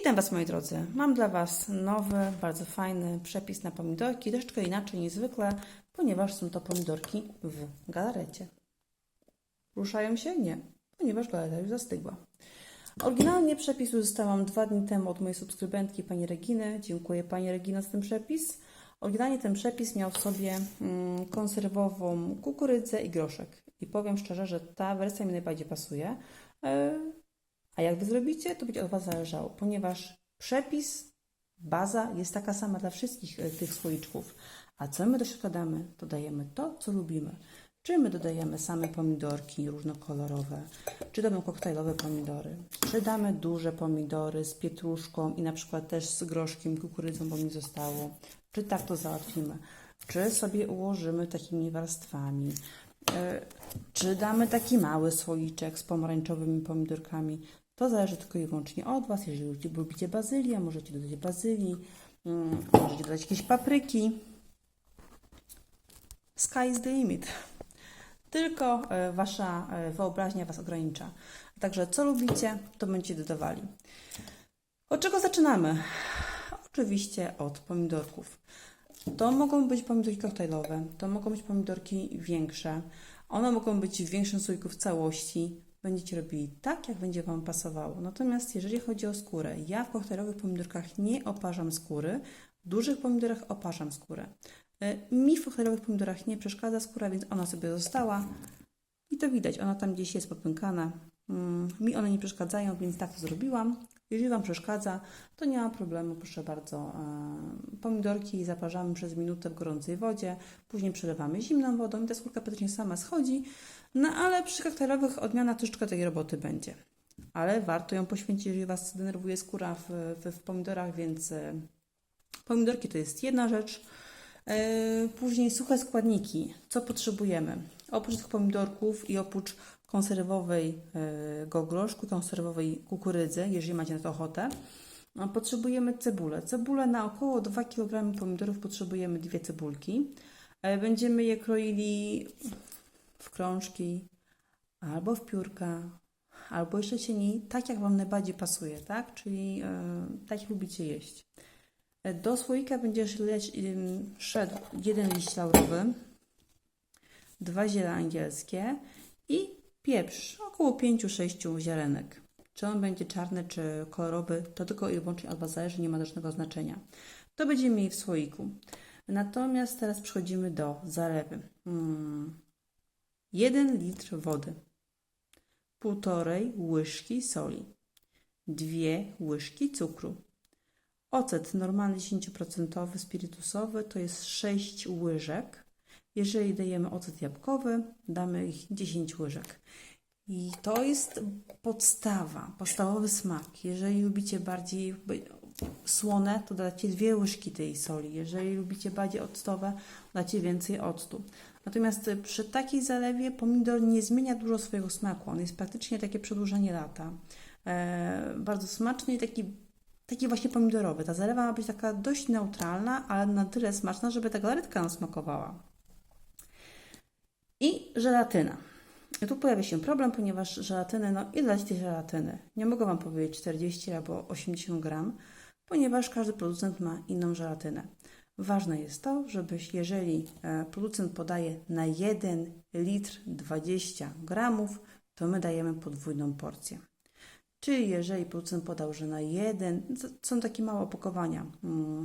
Witam Was moi drodzy. Mam dla Was nowy, bardzo fajny przepis na pomidorki, troszeczkę inaczej niż zwykle, ponieważ są to pomidorki w galarecie. Ruszają się? Nie, ponieważ galareta już zastygła. Oryginalnie przepis uzyskałam dwa dni temu od mojej subskrybentki Pani Reginy. Dziękuję Pani Regina za ten przepis. Oryginalnie ten przepis miał w sobie mm, konserwową kukurydzę i groszek. I powiem szczerze, że ta wersja mi najbardziej pasuje. A jak Wy zrobicie, to będzie od Was zależało, ponieważ przepis, baza jest taka sama dla wszystkich e, tych słoiczków. A co my do środka damy? Dodajemy to, co lubimy. Czy my dodajemy same pomidorki różnokolorowe, czy damy koktajlowe pomidory, czy damy duże pomidory z pietruszką i na przykład też z groszkiem, kukurydzą, bo mi zostało, czy tak to załatwimy, czy sobie ułożymy takimi warstwami, e, czy damy taki mały słoiczek z pomarańczowymi pomidorkami. To zależy tylko i wyłącznie od Was. Jeżeli lubicie bazylię, możecie dodać bazylii, mm, możecie dodać jakieś papryki. Sky is the limit. Tylko e, Wasza e, wyobraźnia Was ogranicza. Także co lubicie, to będziecie dodawali. Od czego zaczynamy? Oczywiście od pomidorków. To mogą być pomidorki koktajlowe, to mogą być pomidorki większe. One mogą być w większym słoiku w całości. Będziecie robili tak, jak będzie Wam pasowało. Natomiast jeżeli chodzi o skórę, ja w koktajlowych pomidorkach nie oparzam skóry, w dużych pomidorach oparzam skórę. Y, Mi w koktajlowych pomidorach nie przeszkadza skóra, więc ona sobie została. I to widać, ona tam gdzieś jest popękana. Mm, Mi one nie przeszkadzają, więc tak to zrobiłam. Jeżeli Wam przeszkadza, to nie ma problemu, proszę bardzo. E, Pomidorki zaparzamy przez minutę w gorącej wodzie, później przelewamy zimną wodą i ta skórka praktycznie sama schodzi. No ale przy koktajlowych odmiana troszeczkę tej roboty będzie. Ale warto ją poświęcić, jeżeli Was denerwuje skóra w, w, w pomidorach, więc e, pomidorki to jest jedna rzecz. E, Później suche składniki. Co potrzebujemy? Oprócz tych pomidorków i oprócz konserwowej e, gogroszku, konserwowej kukurydzy, jeżeli macie na to ochotę, no, potrzebujemy cebulę. Cebulę na około 2 kg pomidorów potrzebujemy dwie cebulki. Będziemy je kroili w krążki albo w piórka, albo jeszcze cieni, tak jak Wam najbardziej pasuje, tak? Czyli e, tak jak lubicie jeść. E, Do słoika będziesz leć, ym, szedł jeden liść laurowy, dwa ziele angielskie i pieprz, około 5-6 ziarenek. Czy on będzie czarny, czy kolorowy, to tylko i wyłącznie od Was zależy, nie ma żadnego znaczenia. To będziemy mieli w słoiku. Natomiast teraz przechodzimy do zalewy. Mm. 1 litr wody, półtorej łyżki soli, dwie łyżki cukru, Ocet normalny 10% spirytusowy to jest 6 łyżek. Jeżeli dajemy ocet jabłkowy, damy ich 10 łyżek. I to jest podstawa, podstawowy smak. Jeżeli lubicie bardziej słone, to dacie dwie łyżki tej soli. Jeżeli lubicie bardziej octowe, dacie więcej octu. Natomiast przy takiej zalewie pomidor nie zmienia dużo swojego smaku. On jest praktycznie takie przedłużenie lata. E, bardzo smaczny i taki taki właśnie pomidorowy. Ta zalewa ma być taka dość neutralna, ale na tyle smaczna, żeby ta galaretka nam smakowała. I żelatyna. I tu pojawia się problem, ponieważ żelatyny, no ile dać tej żelatyny? Nie mogę Wam powiedzieć 40 albo 80 gram, ponieważ każdy producent ma inną żelatynę. Ważne jest to, żebyś, jeżeli e, producent podaje na 1 litr 20 gramów, to my dajemy podwójną porcję. Czyli jeżeli producent podał, że na jeden, są takie małe opakowania, hmm,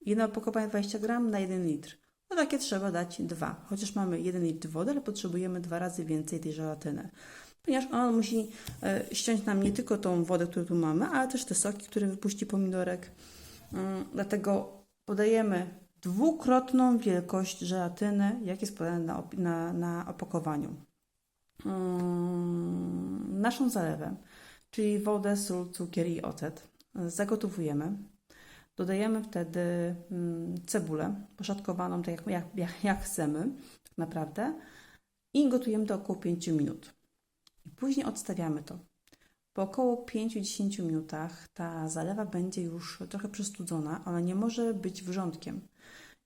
jedno opakowanie 20 gram na 1 litr, no takie trzeba dać dwa. Chociaż mamy 1 litr wody, ale potrzebujemy dwa razy więcej tej żelatyny. Ponieważ ona musi e, ściąć nam nie tylko tą wodę, którą tu mamy, ale też te soki, które wypuści pomidorek. Hmm, dlatego podajemy dwukrotną wielkość żelatyny, jak jest podane na, na, na opakowaniu. Hmm, naszą zalewę czyli wodę, sól, cukier i ocet. Zagotowujemy. Dodajemy wtedy mm, cebulę poszatkowaną tak jak, jak, jak chcemy, tak naprawdę, i gotujemy to około 5 minut. I później odstawiamy to. Po około 5-10 minutach ta zalewa będzie już trochę przestudzona, ale nie może być wrzątkiem.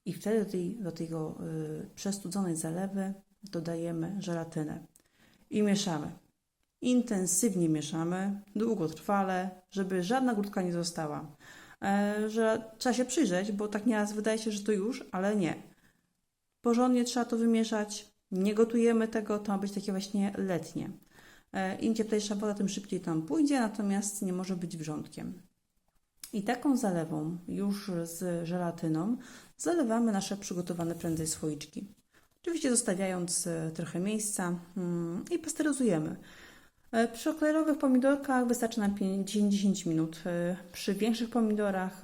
I wtedy do, tej, do tego y, przestudzonej zalewy dodajemy żelatynę i mieszamy. Intensywnie mieszamy, długotrwale, żeby żadna grudka nie została. E, że trzeba się przyjrzeć, bo tak nieraz wydaje się, że to już, ale nie. Porządnie trzeba to wymieszać. Nie gotujemy tego, to ma być takie właśnie letnie. E, Im cieplejsza woda, tym szybciej tam pójdzie, natomiast nie może być wrzątkiem. I taką zalewą, już z żelatyną, zalewamy nasze przygotowane prędzej słoiczki. Oczywiście zostawiając e, trochę miejsca mm, i pasteryzujemy. E, Przy oklerowych pomidorkach wystarczy nam 5-10 minut. Przy większych pomidorach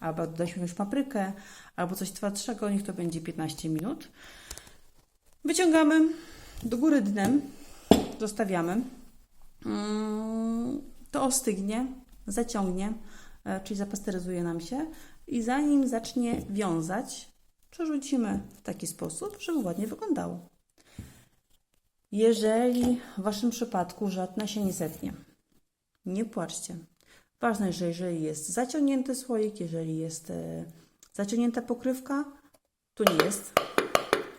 albo dodaliśmy jakąś paprykę, albo coś twardszego, niech to będzie 15 minut. Wyciągamy do góry dnem, zostawiamy. Mm, To ostygnie, zaciągnie, e, czyli zapasteryzuje nam się i zanim zacznie wiązać, przerzucimy w taki sposób, żeby ładnie wyglądało. Jeżeli w Waszym przypadku żadna się nie zetnie, nie płaczcie. Ważne, że jeżeli jest zaciągnięty słoik, jeżeli jest e, zaciągnięta pokrywka, tu nie jest.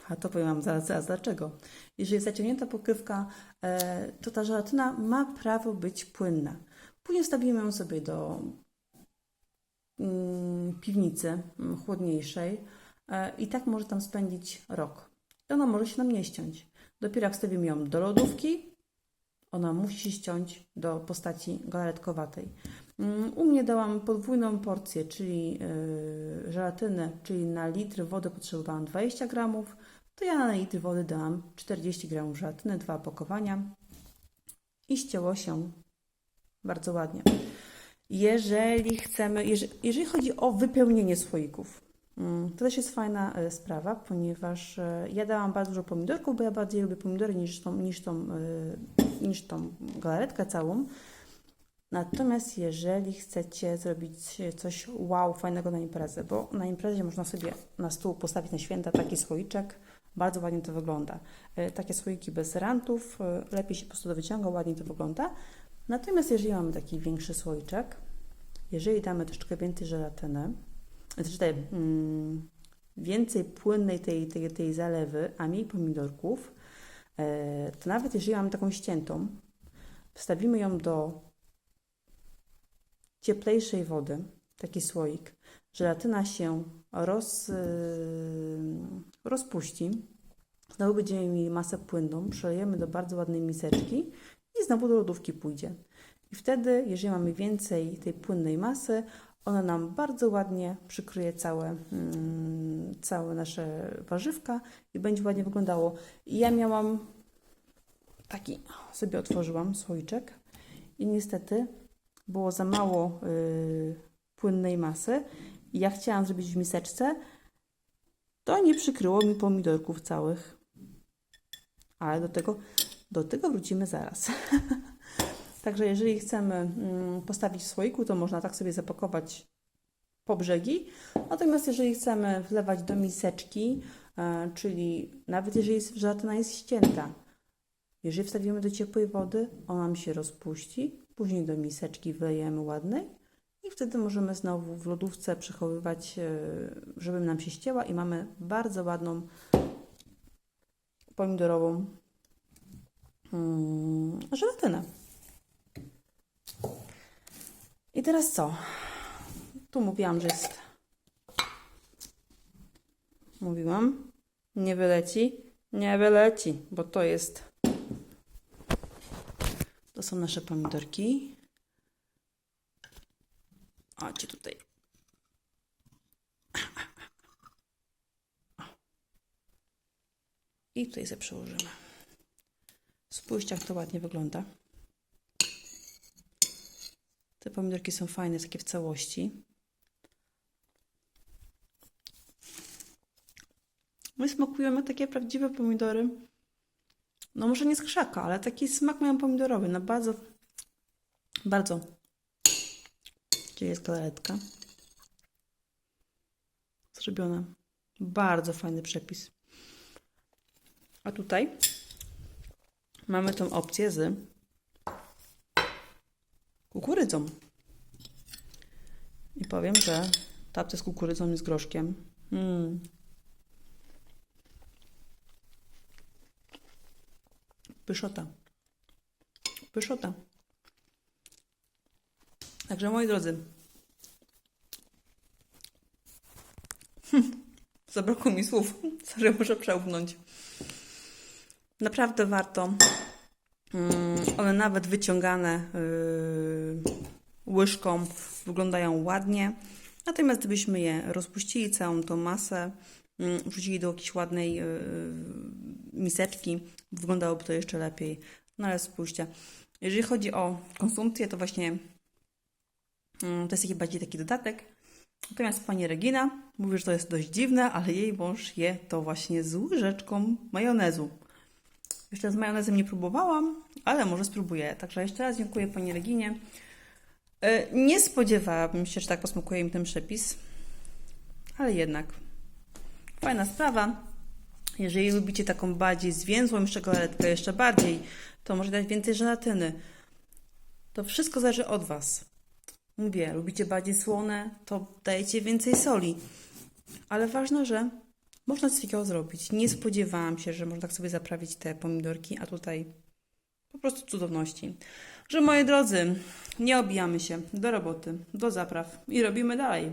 A to powiem Wam zaraz, zaraz dlaczego. Jeżeli jest zaciągnięta pokrywka, e, to ta żelatyna ma prawo być płynna. Później wstawimy ją sobie do mm, piwnicy mm, chłodniejszej e, i tak może tam spędzić rok. I ona może się nam nie ściąć. Dopiero jak wstawimy ją do lodówki, ona musi się ściąć do postaci galaretkowatej. Mm, U mnie dałam podwójną porcję, czyli yy, żelatynę, czyli na litr wody potrzebowałam 20 gramów, to ja na litr wody dałam 40 gramów żelatyny, dwa opakowania i ścięło się bardzo ładnie. Jeżeli chcemy, jeżeli, jeżeli chodzi o wypełnienie słoików, mm, to też jest fajna e, sprawa, ponieważ e, ja dałam bardzo dużo pomidorków, bo ja bardziej lubię pomidory niż tą, niż tą, e, niż tą galaretkę całą. Natomiast jeżeli chcecie zrobić coś wow, fajnego na imprezę, bo na imprezie można sobie na stół postawić na święta taki słoiczek, bardzo ładnie to wygląda. E, Takie słoiki bez rantów, e, lepiej się po prostu wyciąga, ładnie to wygląda. Natomiast jeżeli mamy taki większy słoiczek, jeżeli damy troszeczkę więcej żelatyny, znaczy tej, mm, więcej płynnej tej, tej, tej zalewy, a mniej pomidorków, e, to nawet jeżeli mamy taką ściętą, wstawimy ją do cieplejszej wody, taki słoik, żelatyna się roz, yy, rozpuści, znowu będziemy mieli masę płynną, przelejemy do bardzo ładnej miseczki i znowu do lodówki pójdzie. I wtedy, jeżeli mamy więcej tej płynnej masy, ona nam bardzo ładnie przykryje całe, mm, całe nasze warzywka i będzie ładnie wyglądało. I ja miałam taki, sobie otworzyłam słoiczek i niestety było za mało y, płynnej masy ja chciałam zrobić w miseczce, to nie przykryło mi pomidorków całych. Ale do tego, do tego wrócimy zaraz. Także jeżeli chcemy mm, postawić w słoiku, to można tak sobie zapakować po brzegi. Natomiast jeżeli chcemy wlewać do miseczki, e, czyli nawet jeżeli jest, żelatyna jest ścięta, jeżeli wstawimy do ciepłej wody, ona nam się rozpuści, później do miseczki wlejemy ładnej wtedy możemy znowu w lodówce przechowywać, e, żeby nam się ścięła i mamy bardzo ładną pomidorową mm, żelatynę. I teraz co? Tu mówiłam, że jest. Mówiłam. Nie wyleci. Nie wyleci, bo to jest. To są nasze pomidorki. Chodźcie tutaj. I tutaj sobie przełożymy. Spójrzcie, jak to ładnie wygląda. Te pomidorki są fajne, takie w całości. My smakują jak takie prawdziwe pomidory. No może nie z krzaka, ale taki smak mają pomidorowy. No bardzo, bardzo. Gdzie jest galaretka? Zrobiona. Bardzo fajny przepis. A tutaj mamy tą opcję z kukurydzą. I powiem, że tapce z kukurydzą i z groszkiem. Mm. Pyszota. Pyszota. Także moi drodzy, zabrakło mi słów. Sorry, muszę przełknąć. Naprawdę warto. Mm, One nawet wyciągane yy, łyżką wyglądają ładnie. Natomiast gdybyśmy je rozpuścili, całą tą masę, mm, wrzucili do jakiejś ładnej yy, miseczki, wyglądałoby to jeszcze lepiej. No ale spójrzcie. Jeżeli chodzi o konsumpcję, to właśnie to jest taki bardziej taki dodatek. Natomiast pani Regina mówi, że to jest dość dziwne, ale jej mąż je to właśnie z łyżeczką majonezu. Jeszcze z majonezem nie próbowałam, ale może spróbuję. Także jeszcze raz dziękuję pani Reginie. E, Nie spodziewałabym się, że tak posmakuje mi ten przepis, ale jednak fajna sprawa. Jeżeli lubicie taką bardziej zwięzłą galaretkę, jeszcze bardziej, to może dać więcej żelatyny. To wszystko zależy od Was. Mówię, lubicie bardziej słone, to dajecie więcej soli. Ale ważne, że można coś takiego zrobić. Nie spodziewałam się, że można tak sobie zaprawić te pomidorki, a tutaj po prostu cudowności. Że moi drodzy, nie obijamy się do roboty, do zapraw i robimy dalej.